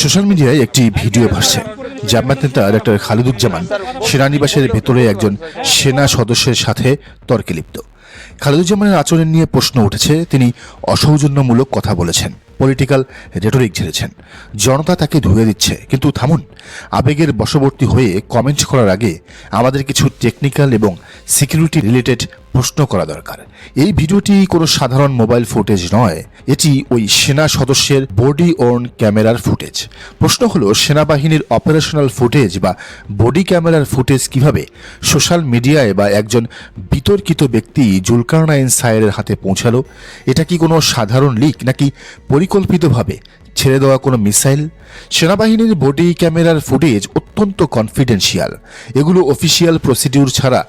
Social মিডিয়ায় একটি video ভাসছে জামাত নেতা ডক্টর খালিদুজ্জামান সেনানিবাসের ভেতরে একজন সেনা সদস্যের সাথে তর্কে লিপ্ত। খালিদুজ্জামানের আচরণ নিয়ে প্রশ্ন উঠেছে, তিনি অসৌজন্যমূলক কথা বলেছেন, পলিটিক্যাল রেটরিক ঝেড়েছেন। জনতা তাকে ধুয়ে দিচ্ছে, কিন্তু থামুন, আবেগের বশবর্তী হয়ে কমেন্ট করার আগে আমাদের কিছু টেকনিক্যাল এবং সিকিউরিটি রিলেটেড প্রশ্ন করা দরকার। এই ভিডিওটি কোনো সাধারণ মোবাইল ফুটেজ নয়, এটি ওই সেনা সদস্যের বডি ওর্ন ক্যামেরার ফুটেজ। প্রশ্ন হলো, সেনাবাহিনীর অপারেশনাল ফুটেজ বা বডি ক্যামেরার ফুটেজ কীভাবে? সোশ্যাল মিডিয়ায় বা একজন বিতর্কিত ব্যক্তি জুলকারনাইন সায়ের হাতে পৌঁছালো? এটা কি কোনো সাধারণ লিক নাকি পরিকল্পিতভাবে? ছেড়ে দেওয়া কোনো মিসাইল? সেনাবাহিনীর বডি ক্যামেরার ফুটেজ অত্যন্ত কনফিডেন্সিয়াল এগুলো অফিসিয়াল প্রসিডিউর ছাড়া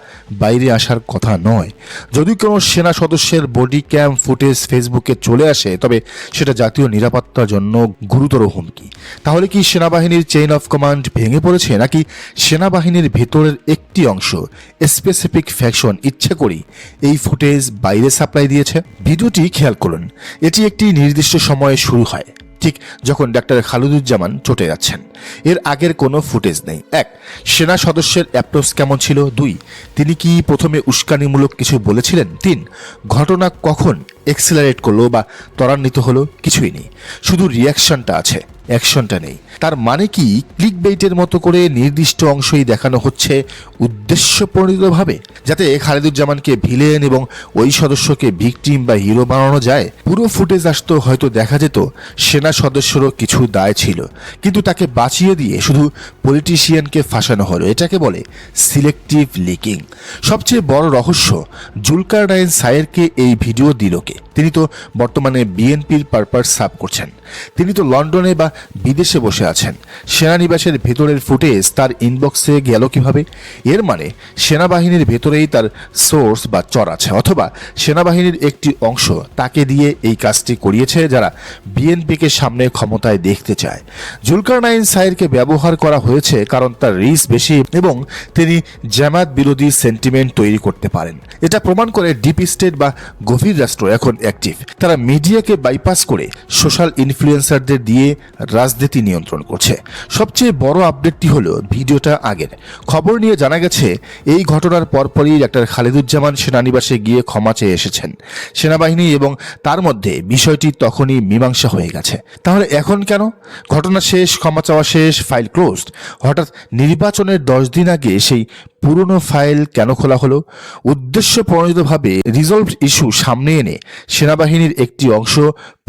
বাইরে আসার কথা নয়। যদি কোনো সেনা সদস্যের বডি ক্যাম ফুটেজ ফেসবুকে চলে আসে, তবে সেটা জাতীয় নিরাপত্তার জন্য গুরুতর হুমকি। তাহলে কি সেনাবাহিনীর চেইন অফ কমান্ড ভেঙে পড়েছে, নাকি সেনাবাহিনীর ভেতরের একটি অংশ স্পেসিফিক ফ্যাকশন ইচ্ছে করি এই ফুটেজ বাইরে সাপ্লাই দিয়েছে? ভিডিওটি খেয়াল করুন। এটি একটি নির্দিষ্ট সময়ে শুরু হয়। ঠিক যখন ডাক্তার খালুদুজ্জামান চটে যাচ্ছেন। এর আগের কোনো ফুটেজ নেই। এক, সেনা সদস্যের অ্যাপ্রোচ কেমন ছিল? দুই, তিনি কি প্রথমে উস্কানিমূলক কিছু বলেছিলেন? তিন, ঘটনা কখন এক্সেলারেট করল বা ত্বরান্বিত হলো? কিছুই নেই। শুধু রিয়াকশনটা আছে। অ্যাকশনটা নেই। তার মানে কি? ক্লিক বেইটের মতো করে নির্দিষ্ট অংশই দেখানো হচ্ছে উদ্দেশ্যপ্রণীতভাবে যাতে খালিদুজ্জামানকে ভিলেন এবং ওই সদস্যকে ভিকটিম বা হিরো বানানো যায়। পুরো ফুটেজ আসতো, হয়তো দেখা যেত, সেনা সদস্যরও কিছু দায় ছিল। কিন্তু তাকে বাঁচিয়ে দিয়ে শুধু পলিটিশিয়ানকে ফাঁসানো হলো। এটাকে বলে সিলেক্টিভ লিকিং। সবচেয়ে বড় রহস্য জুলকার নাইন সায়েরকে এই ভিডিও দিল কে? তিনি তো বর্তমানে বিএনপির পারপাস সাব করছেন। তিনি তো লন্ডনে বা বিদেশে বসে আছেন। সেনানিবাসের ভেতরের ফুটেজ তার ইনবক্সে গেল কীভাবে? এর মানে সেনাবাহিনীর ভেতরেই তার সোর্স বা চর আছে, অথবা সেনাবাহিনীর একটি অংশ তাকে দিয়ে এই কাজটি করিয়েছে যারা বিএনপিকে সামনে ক্ষমতায় দেখতে চায়। জুলকার নাইন সাইরকে ব্যবহার করা হয়েছে কারণ তার রিস্ক বেশি এবং তিনি জামাত বিরোধী সেন্টিমেন্ট তৈরি করতে পারেন। এটা প্রমাণ করে ডিপ স্টেট বা গভীর রাষ্ট্র এখন অ্যাক্টিভ তারা মিডিয়াকে বাইপাস করে সোশ্যাল ইনফ্লুয়েন্সারদের দিয়ে রাজনীতি নিয়ন্ত্রণ করছে। সবচেয়ে বড় আপডেটটি হলো ভিডিওটা আগের। খবর নিয়ে জানা গেছে, এই ঘটনার পরপরই ডাক্তার খালিদুজ্জামান সেনানিবাসে গিয়ে ক্ষমা চেয়ে এসেছেন। সেনাবাহিনী এবং তার মধ্যে বিষয়টি তখনই মীমাংসা হয়ে গেছে। তাহলে এখন কেন? ঘটনা শেষ, ক্ষমা চাওয়া শেষ ফাইল ক্লোজড হঠাৎ নির্বাচনের দশ দিন আগে সেই পুরনো ফাইল কেন খোলা হলো? উদ্দেশ্য প্রণোদিতভাবে রিজলভ ইস্যু সামনে এনে সেনাবাহিনীর একটি অংশ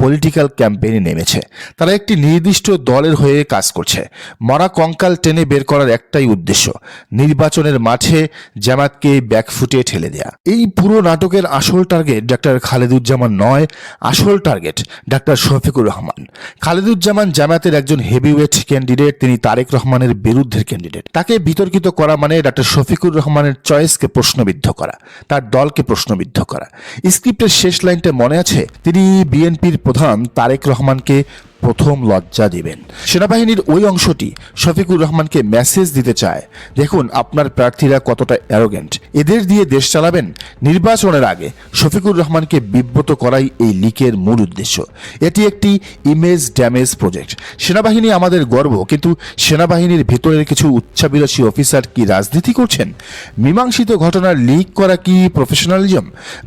পলিটিক্যাল ক্যাম্পেইনে নেমেছে। তারা একটি নির্দিষ্ট দলের হয়ে কাজ করছে। মরা কঙ্কাল টেনে বের করার একটাই উদ্দেশ্য, নির্বাচনের মাঠে জামাতকে ব্যাকফুটে ঠেলে দেয়া। এই পুরো নাটকের আসল টার্গেট ডাক্তার খালেদুজ্জামান নয়, আসল টার্গেট ডাক্তার শফিকুর রহমান। খালেদুজ্জামান জামাতের একজন হেভিওয়েট ক্যান্ডিডেট তিনি তারেক রহমানের বিরুদ্ধের ক্যান্ডিডেট তাকে বিতর্কিত করা মানে ডাক্তার শফিকুর রহমানের চয়েসকে প্রশ্নবিদ্ধ করা, তার দলকে প্রশ্নবিদ্ধ করা। স্ক্রিপ্টের শেষ লাইনটা মনে আছে, তিনি বিএনপির প্রধান তারেক রহমানকে প্রথম লজ্জা দিবেন। সেনাবাহিনীর ওই অংশটি শফিকুর রহমানকে মেসেজ দিতে চায়। দেখুন, আপনার প্রার্থীরা কতটা অ্যারোগেন্ট এদের দিয়ে দেশ চালাবেন? নির্বাচনের আগে শফিকুর রহমানকে বিব্রত করাই এই লিকের মূল উদ্দেশ্য। এটি একটি ইমেজ ড্যামেজ প্রজেক্ট সেনাবাহিনী আমাদের গর্ব, কিন্তু সেনাবাহিনীর ভেতরের কিছু উচ্চাবিলাসী অফিসার কি রাজনীতি করছেন? মীমাংসিত ঘটনার লিক করা কি প্রফেশনালিজম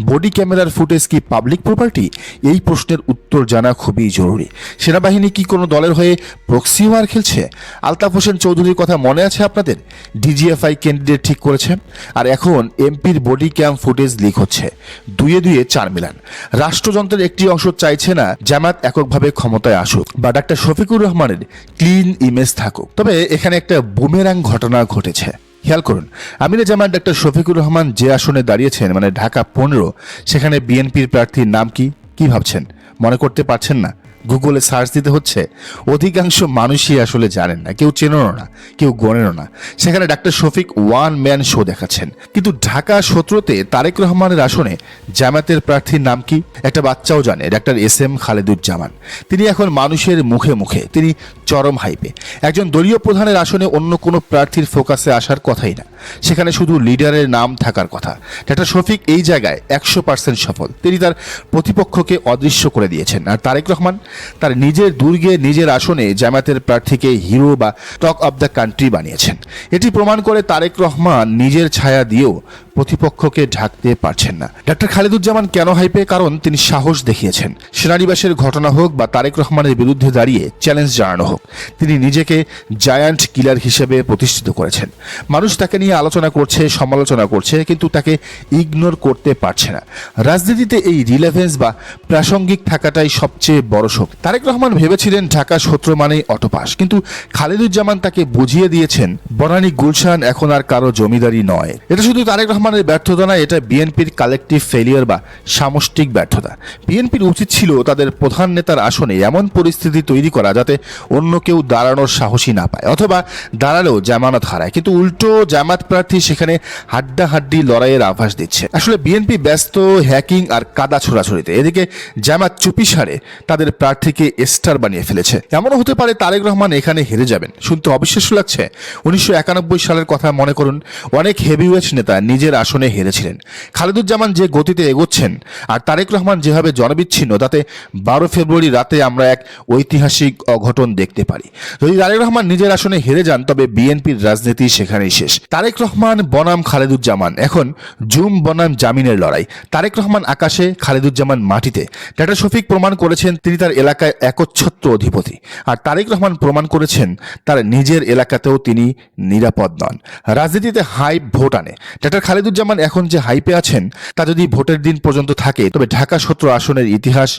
বডি ক্যামেরার ফুটেজ কি পাবলিক প্রপার্টি এই প্রশ্নের উত্তর জানা খুবই জরুরি। সেনাবাহিনী কি কোনো দলের হয়ে প্রক্সি ওয়ার খেলছে? আলতাফ হোসেন চৌধুরীর কথা মনে আছে আপনাদের? ডিজিএফআই ক্যান্ডিডেট ঠিক করেছে। আর এখন এমপির বডি ক্যাম ফুটেজ লিক হচ্ছে। দুয়ে দুয়ে চার মিলান। রাষ্ট্রযন্ত্রের একটি অংশ চাইছে না জামাত এককভাবে ক্ষমতায় আসুক, বা ডাক্তার শফিকুর রহমানের ক্লিন ইমেজ থাকুক। তবে এখানে একটা বুমেরাং ঘটনা ঘটেছে। খেয়াল করুন, আমিরে জামাত ডাক্তার শফিকুর রহমান যে আসনে দাঁড়িয়েছেন মানে ঢাকা পনেরো, সেখানে বিএনপির প্রার্থীর নাম কি? কি ভাবছেন? মনে করতে পারছেন না? গুগলে সার্চ দিতে হচ্ছে, অধিকাংশ মানুষই আসলে জানেন না, কেউ চেনেনও না, কেউ গণেনও না। সেখানে doctor Shafiq one man show দেখাচ্ছেন। কিন্তু ঢাকা সতেরোতে তারেক রহমানের আসনে জামাতের প্রার্থীর নাম কি? একটা বাচ্চাও জানে, ডাক্তার এস এম খালেদুজ্জামান তিনি এখন মানুষের মুখে মুখে, তিনি চরম হাইপে একজন দলীয় প্রধানের আসনে অন্য কোনো প্রার্থীর ফোকাসে আসার কথাই না। সেখানে শুধু লিডারের নাম থাকার কথা। ডাক্তার শফিক এই জায়গায় একশো পার্সেন্ট সফল। তিনি তার প্রতিপক্ষকে অদৃশ্য করে দিয়েছেন। আর তারেক রহমান তার নিজের দুর্গে, নিজের আসনে জামাতের প্রার্থীকে হিরো বা টক অব দ্য কান্ট্রি বানিয়েছেন। এটি প্রমাণ করে তারেক রহমান নিজের ছায়া দিয়েও প্রতিপক্ষকে ঢাকতে পারছেন না। ডাক্তার খালেদুজ্জামান কেন হাইপে? কারণ তিনি সাহস দেখিয়েছেন। সেনানিবাসের ঘটনা হোক বা তারেক রহমানের বিরুদ্ধে দাঁড়িয়ে চ্যালেঞ্জ জানানো হোক, তিনি নিজেকে জায়ান্ট কিলার হিসেবে প্রতিষ্ঠিত করেছেন। মানুষ তাকে নিয়ে আলোচনা করছে, সমালোচনা করছে, কিন্তু তাকে ইগনোর করতে পারছে না। রাজনীতিতে এই রিলেভেন্স বা প্রাসঙ্গিক থাকাটাই সবচেয়ে বড় শক্তি। তারেক রহমান ভেবেছিলেন ঢাকা সত্র মানেই অটোপাস, কিন্তু খালেদুজ্জামান তাকে বুঝিয়ে দিয়েছেন, বনানী গুলশান এখন আর কারও জমিদারি নয়। এটা শুধু তারেক রহমানের ব্যর্থতা নয়, এটা বিএনপির কালেকটিভ ফেলিয়ার বা সামষ্টিক ব্যর্থতা। বিএনপির উচিত ছিল তাদের প্রধান নেতার আসনে এমন পরিস্থিতি তৈরি করা যাতে অন্য কেউ দাঁড়ানোর সাহসী না পায় অথবা দাঁড়ালেও জামানত হারায়। কিন্তু উল্টো জামাত প্রার্থী সেখানে হাড্ডাহাড্ডি লড়াইয়ের আভাস দিচ্ছে। আসলে বিএনপি ব্যস্ত হ্যাকিং আর কাদা ছোড়াছড়িতে। এদিকে জামাত চুপি সারে তাদের প্রার্থীকে স্টার বানিয়ে ফেলেছে। এমনও হতে পারে তারেক রহমান এখানে হেরে যাবেন। শুনতে অবিশ্বাস্য লাগছে। উনিশশো একানব্বই সালের কথা মনে করুন, অনেক হেভিওয়েট নেতা নিজের আসনে হেরেছিলেন। খালেদুজ্জামান যে গতিতে এগোচ্ছেন আর তারেক রহমান যেভাবে জনবিচ্ছিন্ন, তাতে বারো ফেব্রুয়ারি রাতে আমরা এক ঐতিহাসিক অঘটন দেখতে পারি। যদি তারেক রহমান নিজের আসনে হেরে যান, তবে বিএনপির রাজনীতি সেখানেই শেষ। তারেক রহমান, বনাম খালেদুজ্জামান। এখন জুম বনাম জামিনের লড়াই। তারেক রহমান আকাশে, খালেদুজ্জামান মাটিতে। ডাক্তার শফিক প্রমাণ করেছেন তিনি তার এলাকায় একচ্ছত্র অধিপতি। আর তারেক রহমান প্রমাণ করেছেন তার নিজের এলাকাতেও তিনি নিরাপদ নন। রাজনীতিতে হাই ভোট আনে। ডাক্তার খালেদুজ্জামান এখন যে হাইপে আছেন, তা যদি ভোটের দিন পর্যন্ত থাকে, তবে ঢাকা সত্র আসনের ইতিহাস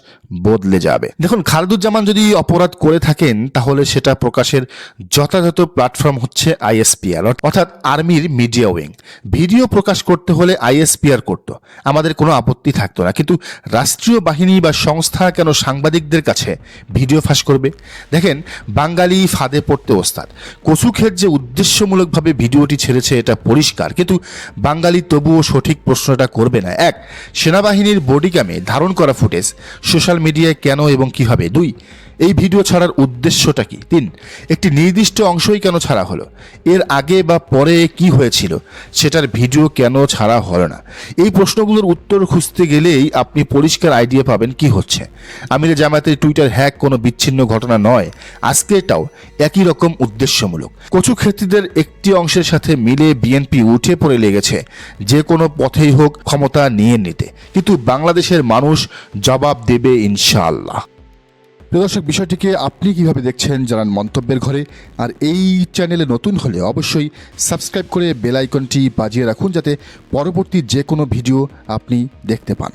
বদলে যাবে। দেখুন, খালেদুজ্জামান যদি অপরাধ করে থাকেন, তাহলে সেটা প্রকাশের যথাযথ প্ল্যাটফর্ম হচ্ছে আইএসপিআর অর্থাৎ আর্মির মিডিয়া উইং। ভিডিও প্রকাশ করতে হলে আইএসপিআর করত। আমাদের কোনো আপত্তি থাকতো না। কিন্তু রাষ্ট্রীয় বাহিনী বা সংস্থা কেন সাংবাদিকদের কাছে ভিডিও ফাঁস করবে? দেখেন, বাঙালি ফাঁদে পড়তে ওস্তাদ। কচুক্ষেত যে উদ্দেশ্যমূলকভাবে ভিডিওটি ছেড়েছে, এটা পরিষ্কার। কিন্তু বাঙালি তবুও সঠিক প্রশ্নটা করবে না। এক, সেনাবাহিনীর বডিক্যামে ধারণ করা ফুটেজ, সোশ্যাল মিডিয়ায় কেন এবং কীভাবে? দুই এই ভিডিও ছাড়ার উদ্দেশ্যটা কি? তিন, একটি নির্দিষ্ট অংশই কেন ছাড়া হলো? এর আগে বা পরে কি হয়েছিল? সেটার ভিডিও কেন ছাড়া হলো না? এই প্রশ্নগুলোর উত্তর খুঁজতে গেলেই আপনি পরিষ্কার আইডিয়া পাবেন কি হচ্ছে। আমিরে জামায়াতের টুইটার হ্যাক কোনো বিচ্ছিন্ন ঘটনা নয় আজকে এটাও একই রকম উদ্দেশ্যমূলক। কচু ক্ষেত্রীদের একটি অংশের সাথে মিলে বিএনপি উঠে পড়ে লেগেছে, যে কোনো পথেই হোক ক্ষমতা নিয়ে নিতে। কিন্তু বাংলাদেশের মানুষ জবাব দেবে ইনশাআল্লাহ। প্রিয় দর্শক, বিষয়টিকে আপনি কীভাবে দেখছেন জানান মন্তব্যের ঘরে। আর এই চ্যানেলে নতুন হলে অবশ্যই সাবস্ক্রাইব করে বেল আইকনটি বাজিয়ে রাখুন যাতে পরবর্তী যে কোনো ভিডিও আপনি দেখতে পান।